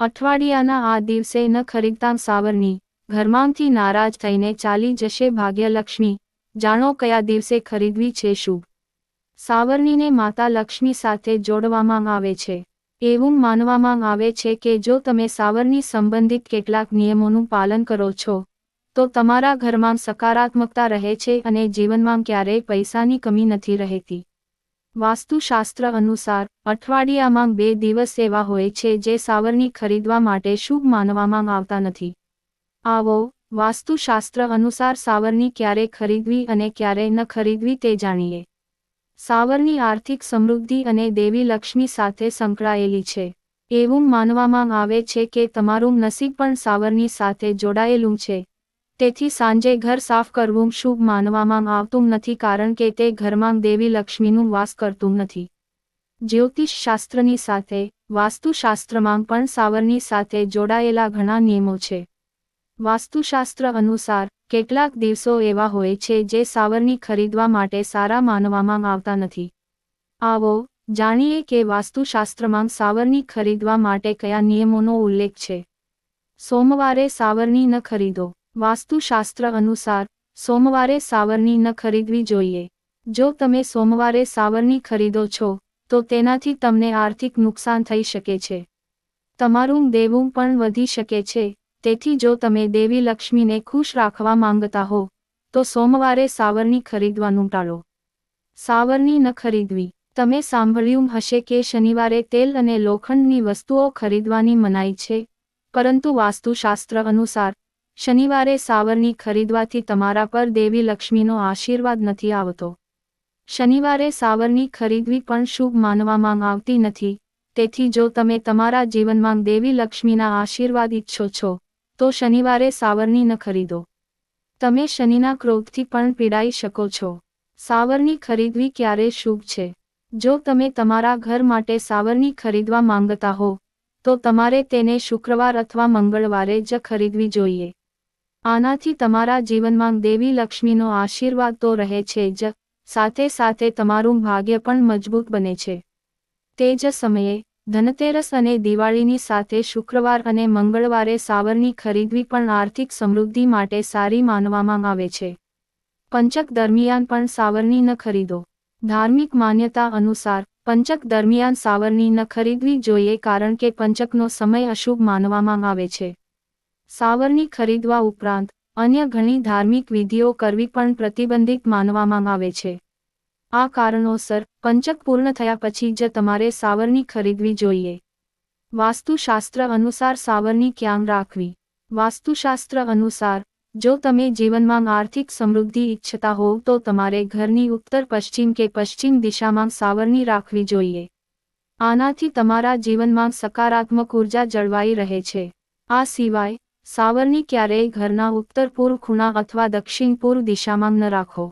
અઠવાડિયાના આ દિવસે ન ખરીદતા સાવરણી ઘરમાંથી નારાજ થઈને ચાલી જશે ભાગ્યલક્ષ્મી. જાણો કયા દિવસે ખરીદવી છે શુભ સાવરણીને માતા લક્ષ્મી સાથે જોડવામાં આવે છે. એવું માનવામાં આવે છે કે જો તમે સાવરણી સંબંધિત કેટલાક નિયમોનું પાલન કરો છો, તો તમારા ઘરમાં સકારાત્મકતા રહે છે અને જીવનમાં ક્યારેય પૈસાની કમી નથી રહેતી. વાસ્તુશાસ્ત્ર અનુસાર, અઠવાડિયામાં બે દિવસ એવા હોય છે જે સાવરણી ખરીદવા માટે શુભ માનવામાં આવતા નથી. આવો, વાસ્તુશાસ્ત્ર અનુસાર સાવરણી ક્યારે ખરીદવી અને ક્યારે ન ખરીદવી તે જાણીએ. સાવરની આર્થિક સમૃદ્ધિ અને દેવી લક્ષ્મી સાથે સંકળાયેલી છે. એવું માનવામાં આવે છે કે તમારું નસીબ પણ સાવરની સાથે જોડાયેલું છે. તેથી સાંજે ઘર સાફ કરવું શુભ માનવામાં આવતું નથી કારણ કે તે ઘરમાં દેવી લક્ષ્મીનું વાસ કરતું નથી. જ્યોતિષ શાસ્ત્રની સાથે, વાસ્તુશાસ્ત્રમાં પણ સાવરની સાથે જોડાયેલા ઘણા નિયમો છે. વાસ્તુશાસ્ત્ર અનુસાર, કેટલાક દિવસો એવા હોય છે જે સાવરની ખરીદવા માટે સારા માનવામાં આવતા નથી. આવો, જાણીએ કે વાસ્તુશાસ્ત્રમાં સાવરની ખરીદવા માટે કયા નિયમોનો ઉલ્લેખ છે. સોમવારે સાવરની ન ખરીદો. વાસ્તુશાસ્ત્ર અનુસાર, સોમવારે સાવરની ન ખરીદવી જોઈએ. જો તમે સોમવારે સાવરની ખરીદો છો, તો તેનાથી તમને આર્થિક નુકસાન થઈ શકે છે. તમારું દેવું પણ વધી શકે છે. તેથી જો તમે દેવી લક્ષ્મીને ખુશ રાખવા માંગતા હો, તો સોમવારે સાવરની ખરીદવાનું ટાળો. સાવરની ન ખરીદવી. તમે સાંભળ્યું હશે કે શનિવારે તેલ અને લોખંડની વસ્તુઓ ખરીદવાની મનાઈ છે, પરંતુ વાસ્તુશાસ્ત્ર અનુસાર શનિવારે સાવરની ખરીદવાથી તમારા પર દેવી લક્ષ્મીનો આશીર્વાદ નથી આવતો. શનિવારે સાવરની ખરીદવી પણ શુભ માનવામાં આવતી નથી. તેથી જો તમે તમારા જીવનમાં દેવી લક્ષ્મીના આશીર્વાદ ઈચ્છો છો, તો શનિવારે સાવરની ન ખરીદો. તમે શનિના ક્રોધથી પણ પીડાઈ શકો છો. સાવરની ખરીદવી ક્યારે શુભ છે? જો તમે તમારા ઘર માટે સાવરની ખરીદવા માંગતા હો, તો તમારે તેને શુક્રવાર અથવા મંગળવારે જ ખરીદવી જોઈએ. આનાથી તમારા જીવનમાં દેવી લક્ષ્મીનો આશીર્વાદ તો રહે છે જ, સાથે સાથે તમારું ભાગ્ય પણ મજબૂત બને છે. તે જ સમયે, ધનતેરસ અને દિવાળીની સાથે શુક્રવાર અને મંગળવારે સાવરની ખરીદવી પણ આર્થિક સમૃદ્ધિ માટે સારી માનવામાં આવે છે. પંચક દરમિયાન પણ સાવરની ન ખરીદો. ધાર્મિક માન્યતા અનુસાર, પંચક દરમિયાન સાવરની ન ખરીદવી જોઈએ કારણ કે પંચકનો સમય અશુભ માનવામાં આવે છે. સાવરની ખરીદવા ઉપરાંત, અન્ય ઘણી ધાર્મિક વિધિઓ કરવી પણ પ્રતિબંધિત માનવામાં આવે છે. આ કારણોસર, પંચક પૂર્ણ થયા પછી જ તમારે સાવરની ખરીદવી જોઈએ. વાસ્તુશાસ્ત્ર અનુસાર સાવરની ક્યાં રાખવી? વાસ્તુશાસ્ત્ર અનુસાર, જો તમે જીવનમાં આર્થિક સમૃદ્ધિ ઈચ્છતા હોવ તો તમારે ઘરની ઉત્તર પશ્ચિમ કે પશ્ચિમ દિશામાં સાવરની રાખવી જોઈએ. આનાથી તમારા જીવનમાં સકારાત્મક ઊર્જા જળવાઈ રહે છે. આ સિવાય સાવરની ક્યારેય ઘરના ઉત્તર પૂર્વ ખૂણા અથવા દક્ષિણ પૂર્વ દિશામાં ન રાખો.